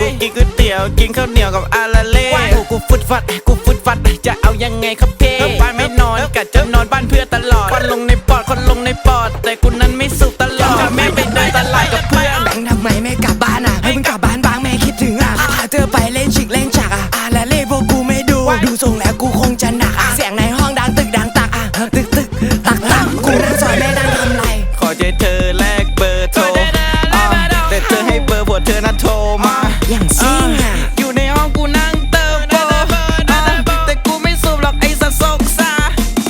กูกินก๋วยเตี๋ยวกินข้าวเหนียวกับอาราเล่กูกูฟุดฟัดกูฟุดฟัดจะเอายังไงครับเพ่บ้านไม่นอนกะจะนอนบ้านเพื่อตลอดควันลงในปอดควันลงในปอด แต่กูนั้นไม่สุขตลอดแม่ไปเดินตลาดกับเพื่อน อย่างซิ่งอะอยู่ในห้องกูนั่งเติมโปแต่กูไม่สูบหรอกไอ้สัตว์โซกซา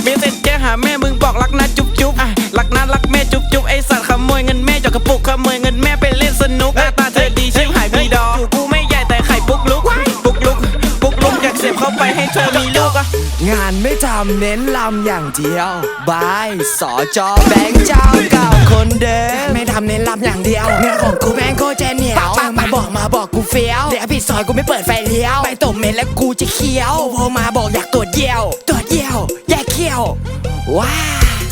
เมสเซจแกหาแม่มึงบอกรักนะจุ๊บจุ๊บอะรักนะรักแม่จุ๊บจุ๊บไอ้สัตว์ขโมยเงินแม่จากกระปุกขโมยเงินแม่ไปเล่นสนุกหน้าตาเธอดีชิบหายมีดอกอยู่กูไม่ใหญ่แต่ไข่ปุกลุกปุกลุกปุกลุกอยากเสียบเข้าไปให้เธอมีลูกอะงานไม่ทำเน้นลำอย่างเดียวบายสอจอแบงค์เจ้าเก่าคนเดิมไม่ทำเน้นลำอย่างเดียวเนื้อของกูแม่งโคตรจเหนียวมาบอกมาบอก ซอยกูไม่เปิดไฟเลี้ยว ไปตบเม็ดแล้วกูจะเคี้ยวโทรมาบอกอยากตรวจเยี่ยวตรวจเยี่ยวแยกเขี้ยวว้า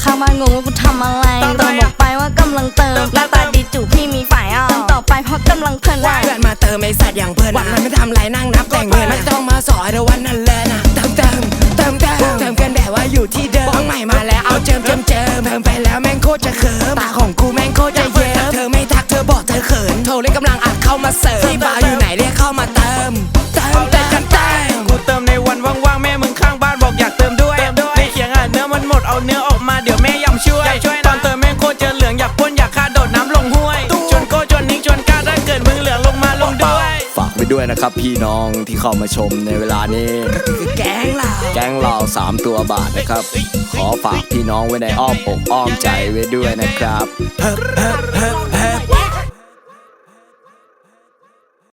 ข้างบ้านงงว่ากูทำอะไรทำโดอะไรนอะบอกไปว่ากำลังเติมหน้าตาดีจู่พี่มีฝ่ายอะเติมต่อไปเพราะกำลังเพลินอะเพื่อนมาเติมไอสัตว์อย่างเพลินวันมันไม่ทำไรนั่งนับแต่งเงินไม่ต้องมาสอนเดี๋ยววันนั้นเลยนะเติมเติมเติมเติมเติมกันแบบว่าอยู่ที่เดิมบ้องใหม่มาแล้วเอาเจิมเจิมเจิมเติมไปแล้วแม่งโคตรจะเขิมตาของกูแม่งโคตรจะ กกำลังอัดเข้ามาเสริมที่บาร์อยู่ไหนเรียกเข้ามาเติมเติมเติมเติมกูเติมในวันว่างๆแม่มึงข้างบ้านบอกอยากเติมด้วยในเขียงอะเนื้อมันหมดเอาเนื้อออกมาเดี๋ยวแม่ยำช่วยตอนเติมแม่งโคตรเจอเหลืองอยากพ่นอยากฆ่าโดดน้ำลงห้วยชวนโก้ชวนนิ้งชวนกล้าถ้าเกิดมึงเหลืองลงมาลงด้วยฝากไปด้วยนะครับพี่น้องที่เข้ามาชมในเวลานี้คือแก๊งเราแก๊งเราสามตัวบาทนะครับ ขอฝากพี่น้องไว้ในอ้อมอกอ้อมใจไว้ด้วยนะครับเฮ้อเฮ้